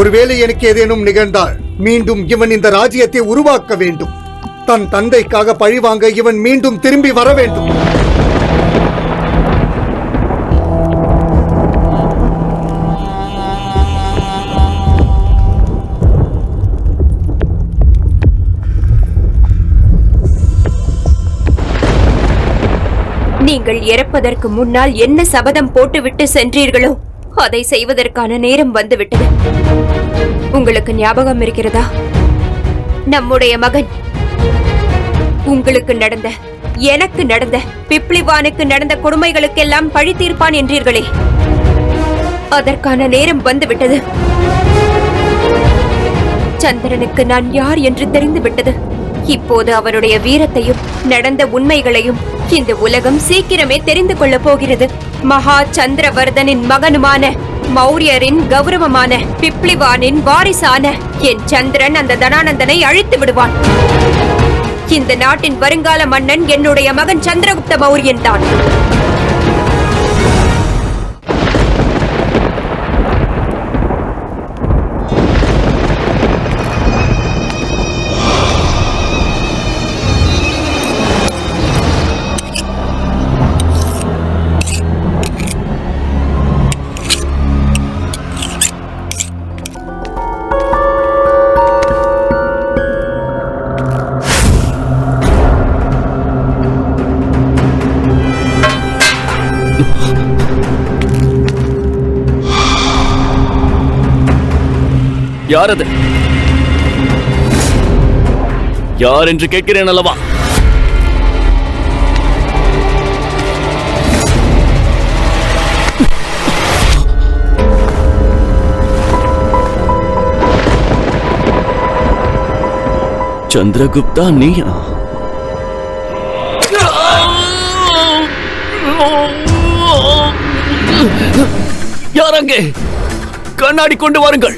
ஒருவேளை எனக்கு ஏதேனும் நிகழ்ந்தால் மீண்டும் இவன் இந்த ராஜ்யத்தை உருவாக்க வேண்டும். தன் தந்தைக்காக பழிவாங்க இவன் மீண்டும் திரும்பி வர வேண்டும். நீங்கள் இறப்பதற்கு முன்னால் என்ன சபதம் போட்டுவிட்டு சென்றீர்களோ அதை செய்வதற்கான நேரம் வந்துவிட்டது. உங்களுக்கு ஞாபகம் இருக்கிறதா? நம்முடைய மகன். உங்களுக்கு நடந்த எனக்கு நடந்த பிப்ளிவானுக்கு நடந்த கொடுமைகளுக்கெல்லாம் பழி தீர்ப்பான் என்றீர்களே. அதற்கான நேரம் வந்துவிட்டது. சந்திரனுக்கு நான் யார் என்று தெரிந்துவிட்டது. இப்போது அவருடைய வீரத்தையும் நடந்த உண்மைகளையும் இந்த உலகம் சீக்கிரமே தெரிந்து கொள்ளப் போகிறது. மகா சந்திரவர்தனின் மகனுமான மௌரியரின் கௌரவமான பிப்ளிவானின் வாரிசான என் சந்திரன் அந்த தனானந்தனை அழித்து விடுவான். இந்த நாட்டின் வருங்கால மன்னன் என்னுடைய மகன் சந்திரகுப்த மௌரியன் தான். யார் அது? யார் என்று கேட்கிறேன் அல்லவா? சந்திரகுப்தா நீயா? யார் அங்கே? கண்ணாடி கொண்டு வாருங்கள்.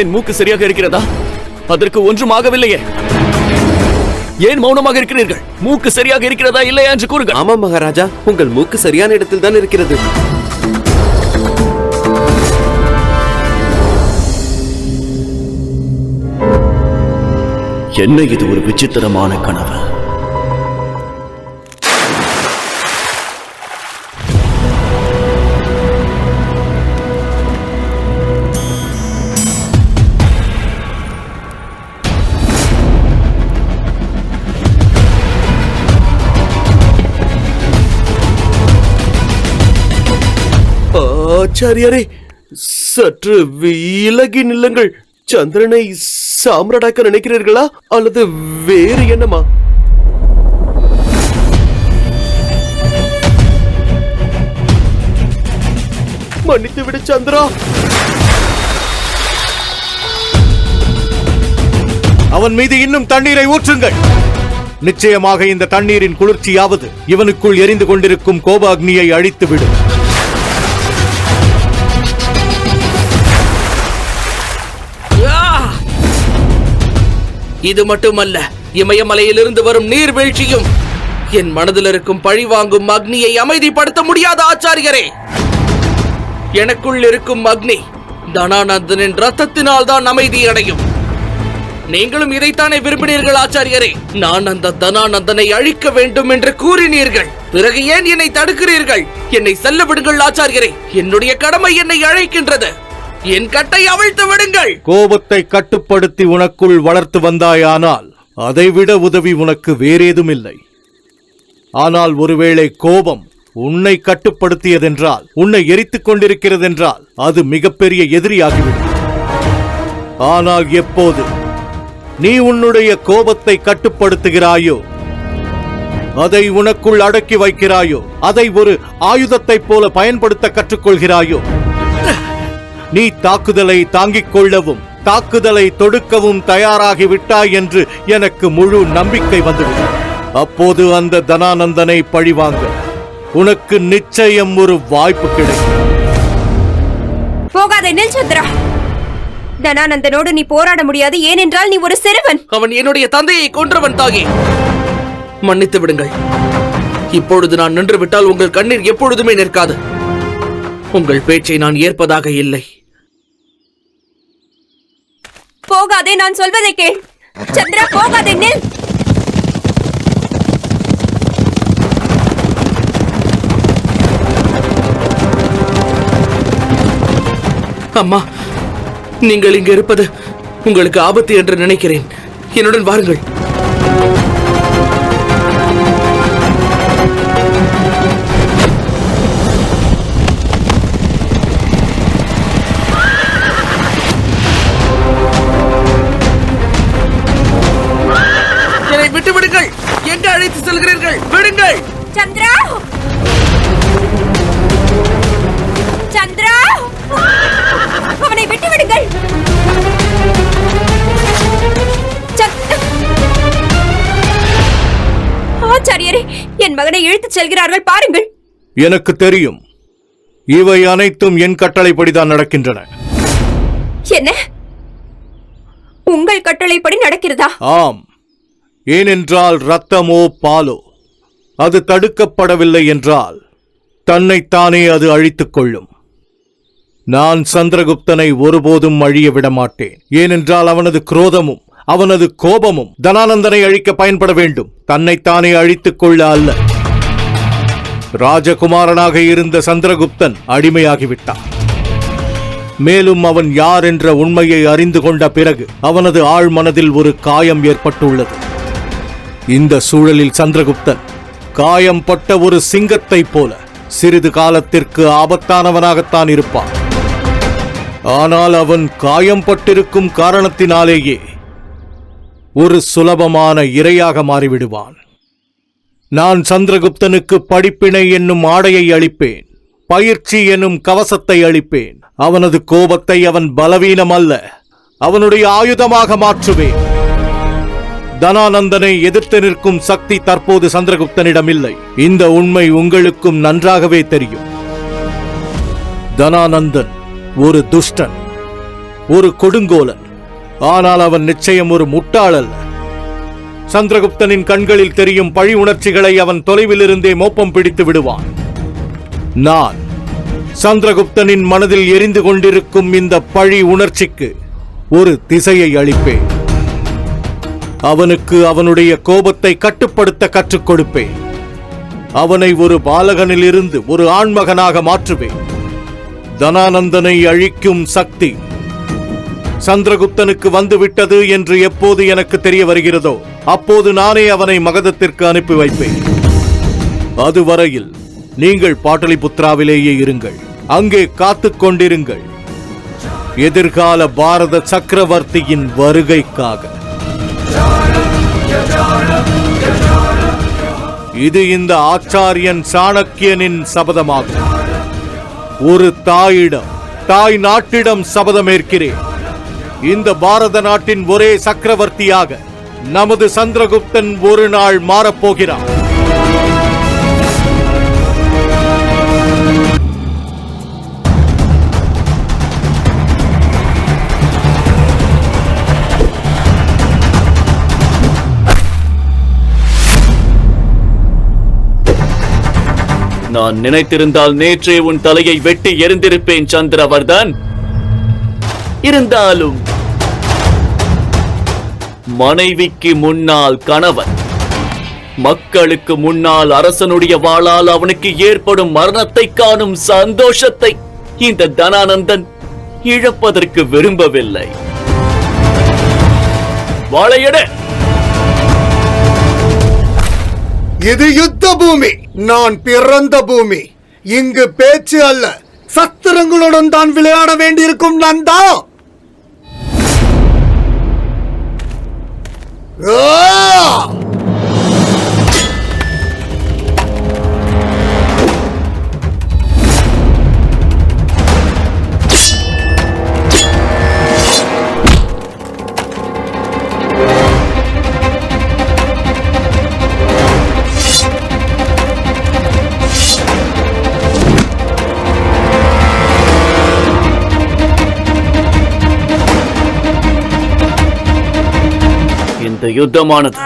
என் மூக்கு சரியாக இருக்கிறதா? அதற்கு ஒன்றும் ஆகவில்லையே ஏன் மௌனமாக இருக்கிறீர்கள்? மூக்கு சரியாக இருக்கிறதா இல்லையா என்று கூறுங்கள். ஆமாம் மகாராஜா உங்கள் மூக்கு சரியான இடத்தில் தான் இருக்கிறது. என்ன இது ஒரு விசித்திரமான கனவு? ஆச்சாரியரே சற்று விலகி நில்லுங்கள். சந்திரனை சாம்ராடாக்க நினைக்கிறீர்களா? அல்லது வேறு என்னமா? மன்னித்து விடு சந்திரா. அவன் மீது இன்னும் தண்ணீரை ஊற்றுங்கள். நிச்சயமாக இந்த தண்ணீரின் குளிர்ச்சியாவது இவனுக்குள் எரிந்து கொண்டிருக்கும் கோபாக்னியை அழித்துவிடும். இது மட்டுமல்ல இமயமலையிலிருந்து வரும் நீர்வீழ்ச்சியும் என் மனதில் இருக்கும் பழிவாங்கும் அக்னியை அமைதிப்படுத்த முடியாத ஆச்சாரியரே! எனக்குள் இருக்கும் அக்னி தனானந்தனின் ரத்தத்தினால் தான் அமைதி அடையும் நீங்களும் இதைத்தானே விரும்பினீர்கள் ஆச்சாரியரே? நான் அந்த தனானந்தனை அழிக்க வேண்டும் என்று கூறினீர்கள். பிறகு ஏன் என்னை தடுக்கிறீர்கள்? என்னை செல்ல விடுங்கள் ஆச்சாரியரே. என்னுடைய கடமை என்னை அழைக்கின்றது. என் கட்டை அவிழ்த்து விடுங்கள். கோபத்தை கட்டுப்படுத்தி உனக்குள் வளர்த்து வந்தாயானால் அதைவிட உதவி உனக்கு வேறேதும் இல்லை ஆனால் ஒருவேளை கோபம் உன்னை கட்டுப்படுத்தியதென்றால் உன்னை எரித்துக் கொண்டிருக்கிறதென்றால் அது மிகப்பெரிய எதிரியாகிவிடும். ஆனால் எப்போது நீ உன்னுடைய கோபத்தை கட்டுப்படுத்துகிறாயோ அதை உனக்குள் அடக்கி வைக்கிறாயோ அதை ஒரு ஆயுதத்தைப் போல பயன்படுத்த கற்றுக்கொள்கிறாயோ? நீ தாக்குதலை தாங்கிக் கொள்ளவும் தாக்குதலை தொடுக்கவும் தயாராகி விட்டாய் என்று எனக்கு முழு நம்பிக்கை வந்துவிடும். அப்போது அந்த தனானந்தனை பழிவாங்க உனக்கு நிச்சயம் ஒரு வாய்ப்பு கிடைக்கும். போகாதே நில் சந்திரா. தனானந்தனோடு நீ போராட முடியாது ஏனென்றால் நீ ஒரு சிறுவன். அவன் என்னுடைய தந்தையை கொன்றவன் தாகி மன்னித்து விடுங்கள். இப்பொழுது நான் நின்று விட்டால் உங்கள் கண்ணீர் எப்பொழுதுமே நிற்காது. உங்கள் பேச்சை நான் ஏற்பதாக இல்லை. போகாதே நான் சொல்வதை கேள். சந்திரா போகாதே நில். அம்மா நீங்கள் இங்கு இருப்பது உங்களுக்கு ஆபத்து என்று நினைக்கிறேன். என்னுடன் வாருங்கள். மகனை இழுத்துச் செல்கிறார்கள் பாருங்கள். எனக்கு தெரியும். இவை அனைத்தும் என் கட்டளைப்படிதான் நடக்கின்றன. என்ன? உங்கள் கட்டளைப்படி நடக்கிறதா? ஆம். ஏனென்றால் ரத்தமோ பாலோ. அது தடுக்கப்படவில்லை என்றால் தன்னைத்தானே அது அழித்துக் கொள்ளும். நான் சந்திரகுப்தனை ஒருபோதும் அழிய விட மாட்டேன் ஏனென்றால் அவனது குரோதமும் அவனது கோபமும் தனானந்தனை அழிக்க பயன்பட வேண்டும். தன்னைத்தானே அழித்துக் கொள்ள அல்ல. ராஜகுமாரனாக இருந்த சந்திரகுப்தன் அடிமையாகிவிட்டான். மேலும் அவன் யார் என்ற உண்மையை அறிந்து கொண்ட பிறகு அவனது ஆழ் மனதில் ஒரு காயம் ஏற்பட்டுள்ளது. இந்த சூழலில் சந்திரகுப்தன் காயம் பட்ட ஒரு சிங்கத்தைப் போல சிறிது காலத்திற்கு ஆபத்தானவனாகத்தான் இருப்பான். ஆனால் அவன் காயம் பட்டிருக்கும் காரணத்தினாலேயே ஒரு சுலபமான இரையாக மாறிவிடுவான். நான் சந்திரகுப்தனுக்கு படிப்பினை என்னும் ஆடையை அளிப்பேன் பயிற்சி என்னும் கவசத்தை அளிப்பேன். அவனது கோபத்தை அவன் பலவீனம் அல்ல அவனுடைய ஆயுதமாக மாற்றுவேன். தனானந்தனை எதிர்த்து நிற்கும் சக்தி தற்போது சந்திரகுப்தனிடம் இல்லை இந்த உண்மை உங்களுக்கும் நன்றாகவே தெரியும். தனானந்தன் ஒரு துஷ்டன் ஒரு கொடுங்கோலன். ஆனால் அவன் நிச்சயம் ஒரு முட்டாள் அல்ல சந்திரகுப்தனின் கண்களில் தெரியும் பழி உணர்ச்சிகளை அவன் தொலைவிலிருந்தே மோப்பம் பிடித்து விடுவான். நான் சந்திரகுப்தனின் மனதில் எரிந்து கொண்டிருக்கும் இந்த பழி உணர்ச்சிக்கு ஒரு திசையை அளிப்பேன். அவனுக்கு அவனுடைய கோபத்தை கட்டுப்படுத்த கற்றுக் கொடுப்பேன். அவனை ஒரு பாலகனிலிருந்து ஒரு ஆண்மகனாக மாற்றுவேன். தனானந்தனை அழிக்கும் சக்தி சந்திரகுப்தனுக்கு வந்துவிட்டது என்று எப்போது எனக்கு தெரிய வருகிறதோ அப்போது நானே அவனை மகதத்திற்கு அனுப்பி வைப்பேன். அதுவரையில் நீங்கள் பாட்டலிபுத்ராவிலேயே இருங்கள். அங்கே காத்துக் கொண்டிருங்கள். எதிர்கால பாரத சக்கரவர்த்தியின் வருகைக்காக. இது இந்த ஆச்சாரியன் சாணக்கியனின் சபதமாகும். ஒரு தாயிடம் தாய் நாட்டிடம் சபதமேற்கிறேன். இந்த பாரத நாட்டின் ஒரே சக்கரவர்த்தியாக நமது சந்திரகுப்தன் ஒரு நாள் மாறப்போகிறான். நான் நினைத்திருந்தால் நேற்றே உன் தலையை வெட்டி எரிந்திருப்பேன் சந்திரவர்தன். இருந்தாலும் மனைவிக்கு முன்னால் கணவன். மக்களுக்கு முன்னால் அரசனுடைய வாளால் அவனுக்கு ஏற்படும் மரணத்தை காணும் சந்தோஷத்தை இந்த தனானந்தன் இழப்பதற்கு விரும்பவில்லை. வாழையட! இது யுத்த பூமி. நான் பிறந்த பூமி. இங்கு பேச்சு அல்ல. சத்திரங்களுடன் தான் விளையாட வேண்டியிருக்கும் நந்தா! 啊 இந்த யுத்தமானது.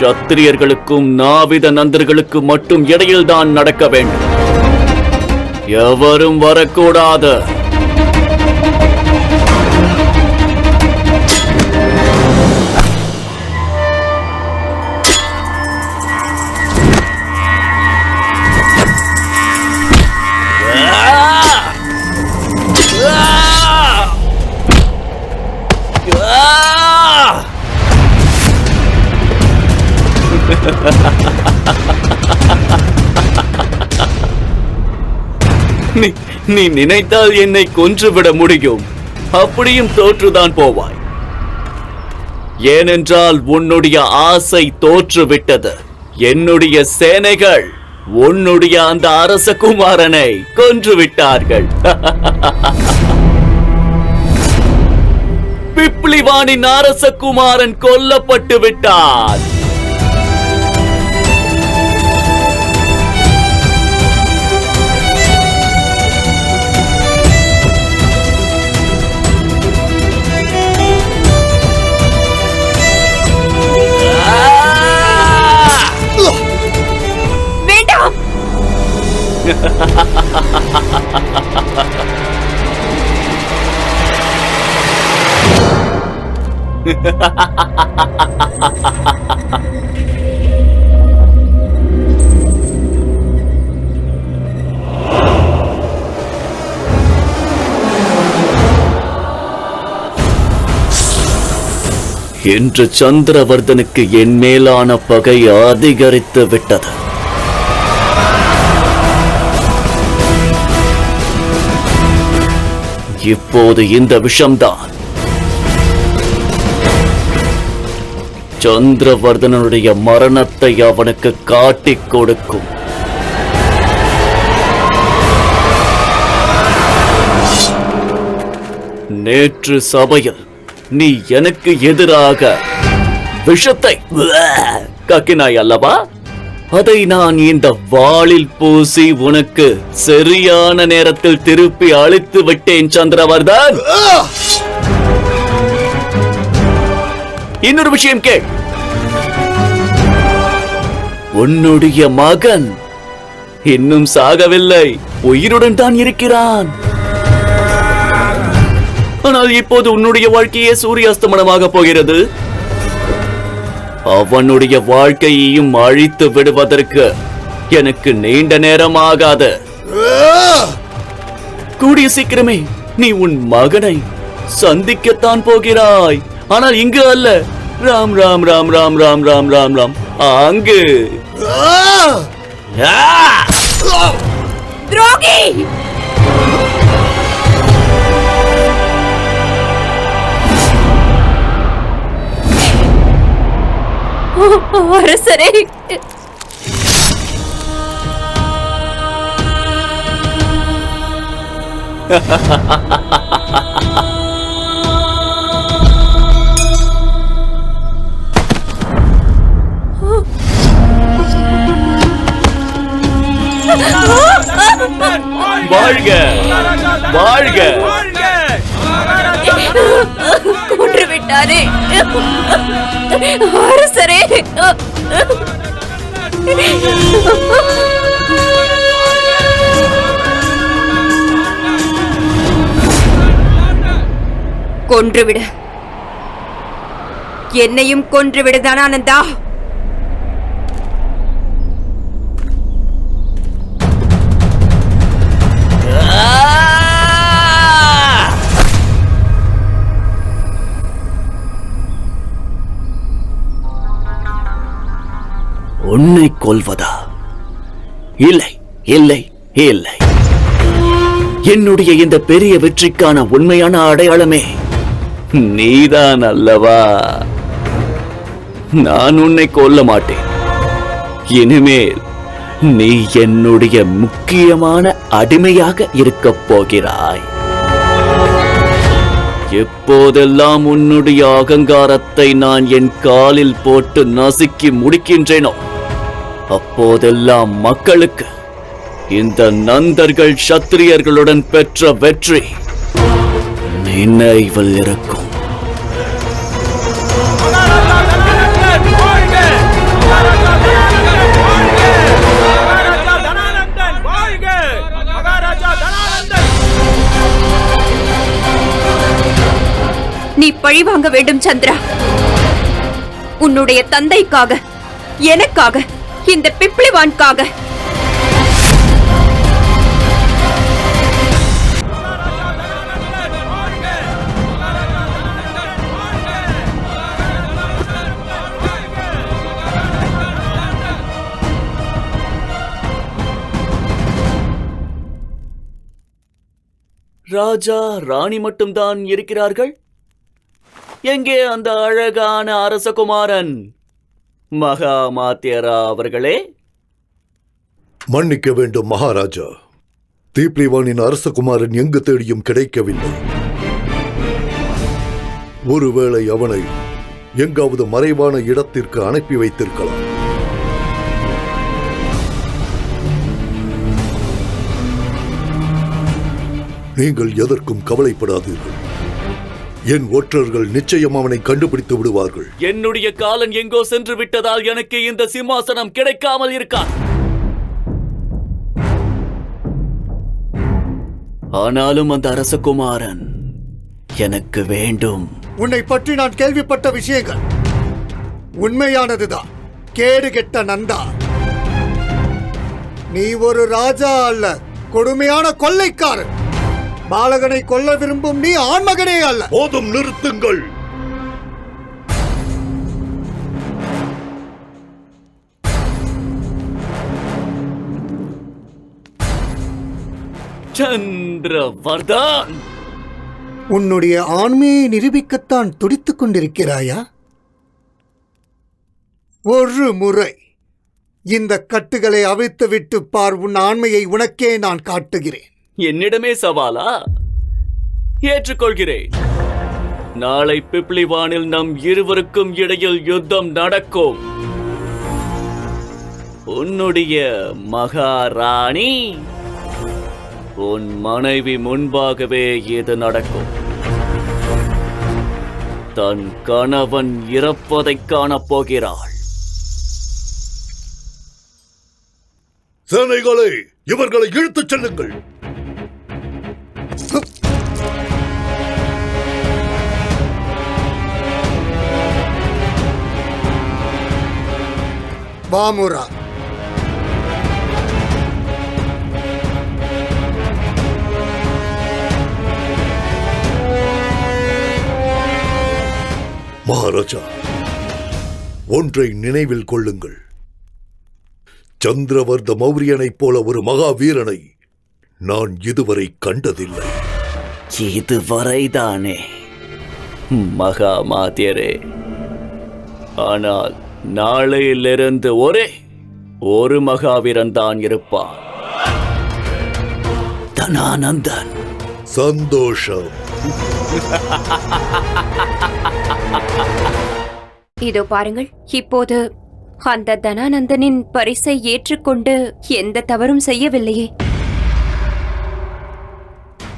சத்திரியர்களுக்கும் நாவித நந்தர்களுக்கு மட்டும் இடையில்தான் நடக்க வேண்டும். எவரும் வரக்கூடாது. நீ நீ நினைத்தால் என்னை கொன்றுவிட முடியும். அப்படியும் தோற்றுதான் போவாய். ஏனென்றால் உன்னுடைய ஆசை தோற்றுவிட்டது. என்னுடைய சேனைகள் உன்னுடைய அந்த அரச குமாரனை கொன்று விட்டார்கள் பிப்ளிவானின் அரச குமாரன் கொல்லப்பட்டு விட்டான். இன்று சந்திரவர்தனுக்கு என் மேலான பகை அதிகரித்து விட்டது. இப்போது இந்த விஷம்தான். சந்திரவர்தனனுடைய மரணத்தை அவனுக்கு காட்டிக் கொடுக்கும். நேற்று சபையில் நீ எனக்கு எதிராக விஷத்தை கக்கினாய் அல்லவா? அதை நான் இந்த வாளில் பூசி உனக்கு சரியான நேரத்தில் திருப்பி அழித்து விட்டேன் சந்திரவர்தன். இன்னொரு விஷயம் கேள். உன்னுடைய மகன் இன்னும் சாகவில்லை. உயிருடன் தான் இருக்கிறான். ஆனால் இப்போது உன்னுடைய வாழ்க்கையே சூரிய அஸ்தமனமாக போகிறது. அவனுடைய வாழ்க்கையையும் அழித்து விடுவதற்கு எனக்கு நீண்ட நேரம் ஆகாது கூடிய சீக்கிரமே நீ உன் மகனை சந்திக்கத்தான் போகிறாய். ஆனால் இங்கு அல்ல. ராம் ராம் ராம் ராம் ராம் ராம் ராம் ராம். அங்கு! துரோகி! அரசரே வாழ்க வாழ்க விட்டாரே. அரசரே. கொன்றுவிடு. என்னையும் கொன்றுவிடுதான் ஆனந்தா. Ah! உன்னை கொல்வதா? இல்லை இல்லை இல்லை. என்னுடைய இந்த பெரிய வெற்றிக்கான உண்மையான அடையாளமே நீதான் அல்லவா? நான் உன்னை கொல்ல மாட்டேன். இனிமேல் நீ என்னுடைய முக்கியமான அடிமையாக இருக்கப் போகிறாய். எப்போதெல்லாம் உன்னுடைய அகங்காரத்தை நான் என் காலில் போட்டு நசுக்கி முடிக்கின்றேனோ அப்போதெல்லாம் மக்களுக்கு இந்த நந்தர்கள் சத்திரியர்களுடன் பெற்ற வெற்றி நினைவில் இருக்கும். நீ பழிவாங்க வேண்டும் சந்திரா. உன்னுடைய தந்தைக்காக எனக்காக இந்த பிப்ளிவான்காக. ராஜா ராணி மட்டும்தான் இருக்கிறார்கள்? எங்கே அந்த அழகான அரசகுமாரன்? மகாமாத்தியரா அவர்களே. மன்னிக்க வேண்டும் மகாராஜா. தீப்ளிவானின் அரசகுமாரன் எங்கு தேடியும் கிடைக்கவில்லை. ஒருவேளை அவனை எங்காவது மறைவான இடத்திற்கு அனுப்பி வைத்திருக்கலாம். நீங்கள் எதற்கும் கவலைப்படாதீர்கள். என் ஒற்றர்கள் நிச்சயம் அவனை கண்டுபிடித்து விடுவார்கள். என்னுடைய காலன் எங்கோ சென்று விட்டதால் எனக்கு இந்த சிம்மாசனம் கிடைக்காமல் இருக்கா ஆனாலும் அந்த அரசகுமாரன் எனக்கு வேண்டும். உன்னை பற்றி நான் கேள்விப்பட்ட விஷயங்கள் உண்மையானதுதான். கேடு கெட்ட நந்தா நீ ஒரு ராஜா அல்ல கொடுமையான கொள்ளைக்காரன். பாலகனை கொல்ல விரும்பும் நீ ஆண்மகனே அல்ல. போதும் நிறுத்துங்கள். சந்திரவர்தன்! உன்னுடைய ஆண்மையை நிரூபிக்கத்தான் துடித்துக் கொண்டிருக்கிறாயா? ஒரு முறை இந்த கட்டுகளை அவிழ்த்துவிட்டு பார் உன் ஆண்மையை உனக்கே நான் காட்டுகிறேன். என்னிடமே சவாலா? ஏற்றுக்கொள்கிறேன். நாளை பிப்ளிவானில் நம் இருவருக்கும் இடையில் யுத்தம் நடக்கும். உன்னுடைய மகாராணி உன் மனைவி முன்பாகவே இது நடக்கும். தன் கணவன் இறப்பதைக் காணப் போகிறாள். சேனைகளை இவர்களை இழுத்துச் செல்லுங்கள். வாமுரா மகாராஜா ஒன்றை நினைவில் கொள்ளுங்கள். சந்திரவர்த மௌரியனைப் போல ஒரு மகாவீரனை நான் இதுவரை கண்டதில்லை. இதுவரைதானே மகாமாத்தியரே ஆனால் நாளையிலிருந்து ஒரே ஒரு மகாவீரன் தான் இருப்பான் தனானந்தன். சந்தோஷம். இதோ பாருங்கள் இப்போது அந்த தனானந்தனின் பரிசை ஏற்றுக்கொண்டு எந்த தவறும் செய்யவில்லையே.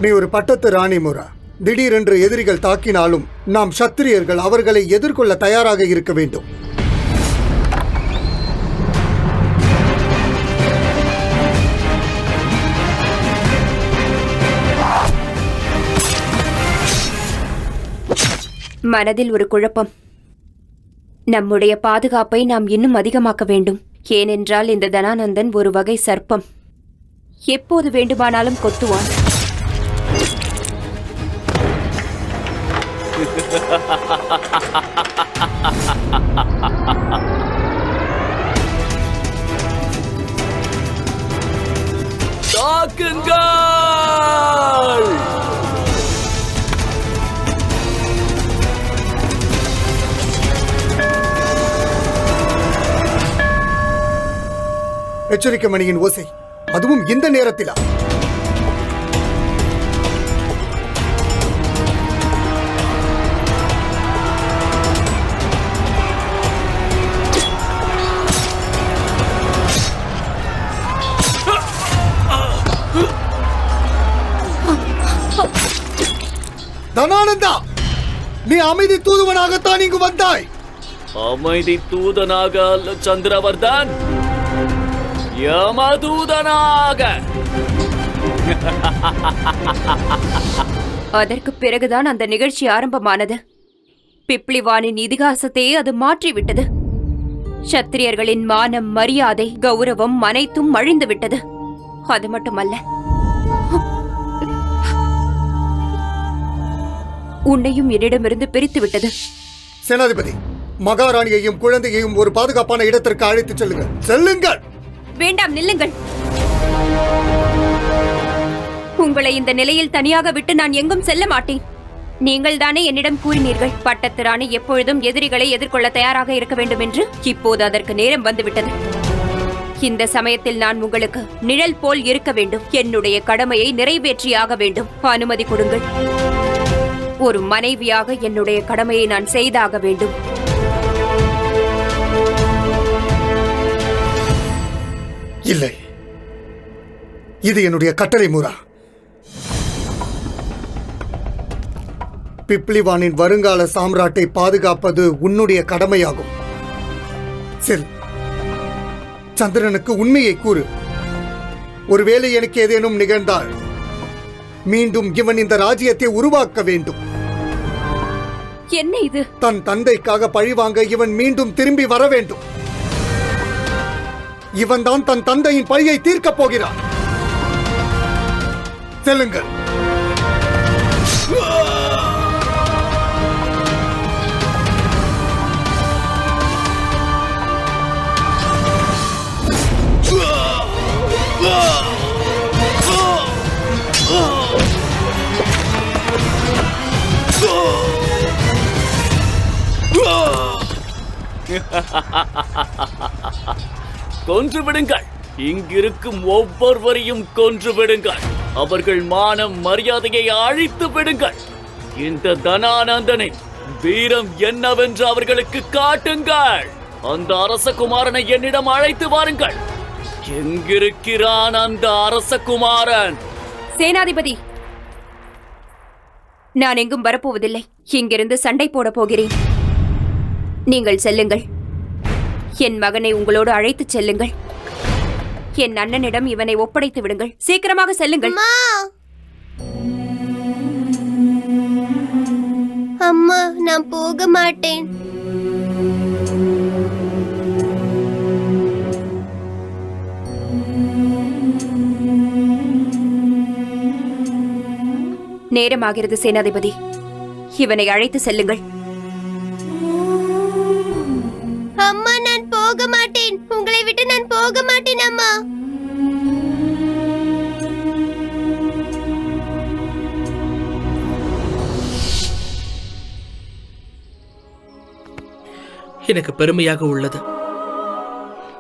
நீ ஒரு பட்டத்து ராணி முரா. திடீரென்று எதிரிகள் தாக்கினாலும் நாம் சத்திரியர்கள் அவர்களை எதிர்கொள்ள தயாராக இருக்க வேண்டும். மனதில் ஒரு குழப்பம். நம்முடைய பாதுகாப்பை நாம் இன்னும் அதிகமாக்க வேண்டும். ஏனென்றால் இந்த தனானந்தன் ஒரு வகை சர்ப்பம். எப்போது வேண்டுமானாலும் கொத்துவான். தாக்குங்கள்! எச்சரிக்கை மணியின் ஓசை. அதுவும் இந்த நேரத்திலா? தனானந்தா நீ அமைதி தூதுவனாகத்தான் இங்கு வந்தாய். அமைதி தூதனாக அல்ல சந்திரவர்தான். யமதூதனாக. அதற்கு பிறகுதான் அந்த நிகழ்ச்சி ஆரம்பமானது. பிப்ளிவானின் இதிகாசத்தையே அது மாற்றிவிட்டது. சத்திரியர்களின் மானம் மரியாதை கௌரவம் அனைத்தும் அழிந்து விட்டது அது மட்டுமல்ல. உன்னையும் என்னிடமிருந்து பிரித்து விட்டது சேனாதிபதி மகாராணியையும் குழந்தையையும் ஒரு பாதுகாப்பான இடத்திற்கு அழைத்துச் செல்லுங்கள். செல்லுங்கள்! வேண்டாம் நில்லுங்கள். உங்களை இந்த நிலையில் தனியாக விட்டு நான் எங்கும் செல்ல மாட்டேன். நீங்கள் தானே என்னிடம் கூறினீர்கள் பட்டத்து ராணி எப்பொழுதும் எதிரிகளை எதிர்கொள்ள தயாராக இருக்க வேண்டும் என்று இப்போது அதற்கு நேரம் வந்துவிட்டது. இந்த சமயத்தில் நான் உங்களுக்கு நிழல் போல் இருக்க வேண்டும். என்னுடைய கடமையை நிறைவேற்றியாக வேண்டும். அனுமதி கொடுங்கள். ஒரு மனைவியாக என்னுடைய கடமையை நான் செய்தாக வேண்டும். இல்லை. இது என்னுடைய கட்டளை மூரா. பிப்ளிவானின் வருங்கால சாம்ராட்டை பாதுகாப்பது உன்னுடைய கடமையாகும். செல். சந்திரனுக்கு உண்மையை கூறு. ஒருவேளை எனக்கு ஏதேனும் நிகழ்ந்தால் மீண்டும் இவன் இந்த ராஜ்யத்தை உருவாக்க வேண்டும். என்ன இது? தன் தந்தைக்காக பழிவாங்க இவன் மீண்டும் திரும்பி வர வேண்டும். இவன் தான் தன் தந்தையின் பழியை தீர்க்கப் போகிறான். செல்லுங்கள். கொன்று விடுங்கள் இங்கிருக்கும் ஒவ்வொருவரையும் கொன்று விடுங்கள் அவர்கள் மானம் மரியாதையை அழித்து விடுங்கள். இந்த தனானந்தனின் வீரம் என்னவென்று அவர்களுக்கு காட்டுங்கள். அந்த அரசகுமாரனை என்னிடம் அழைத்து வாருங்கள். எங்கிருக்கிறான் அந்த அரசகுமாரன்? சேனாதிபதி நான் எங்கும் வரப்போவதில்லை. இங்கிருந்து சண்டை போடப் போகிறேன். நீங்கள் செல்லுங்கள். என் மகனை உங்களோடு அழைத்துச் செல்லுங்கள். என் அண்ணனிடம் இவனை ஒப்படைத்து விடுங்கள். சீக்கிரமாக செல்லுங்கள். அம்மா! நான் போக மாட்டேன். நேரமாகிறது சேனாதிபதி. இவனை அழைத்து செல்லுங்கள். உங்களை விட்டு நான் போக மாட்டேன் அம்மா. எனக்கு பெருமையாக உள்ளது.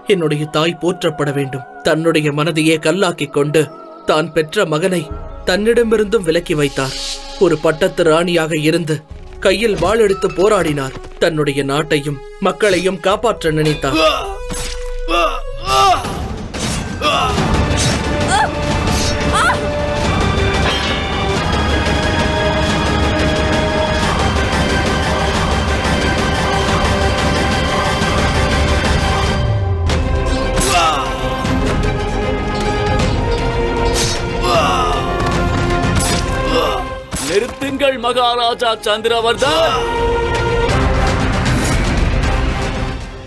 என்னுடைய தாய் போற்றப்பட வேண்டும். தன்னுடைய மனதையே கல்லாக்கிக் கொண்டு தான் பெற்ற மகனை தன்னிடமிருந்தும் விலக்கி வைத்தார். ஒரு பட்டத்து ராணியாக இருந்து கையில் வாள் எடுத்து போராடினார். தன்னுடைய நாட்டையும் மக்களையும் காப்பாற்ற நினைத்தார். நிறுத்துங்கள் மகாராஜா சந்திரவர்தன்.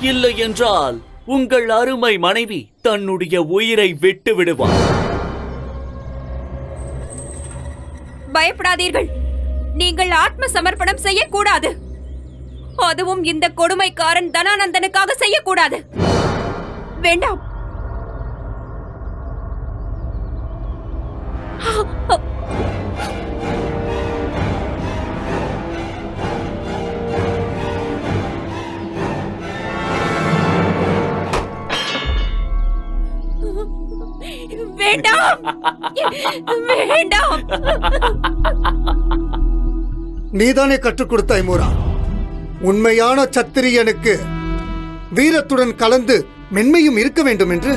இல்லை என்றால் உங்கள் அருமை மனைவி தன்னுடைய உயிரை விட்டு விடுவார் பயப்படாதீர்கள். நீங்கள் ஆத்ம சமர்ப்பணம் செய்யக்கூடாது. அதுவும் இந்த கொடுமைக்காரன் தனானந்தனுக்காக செய்யக்கூடாது. வேண்டாம் வேண்டாம். வேண்டாம். நீதானே கற்றுக் கொடுத்தாய் மூரா உண்மையான சத்திரியனுக்கு வீரத்துடன் கலந்து மென்மையும் இருக்க வேண்டும் என்று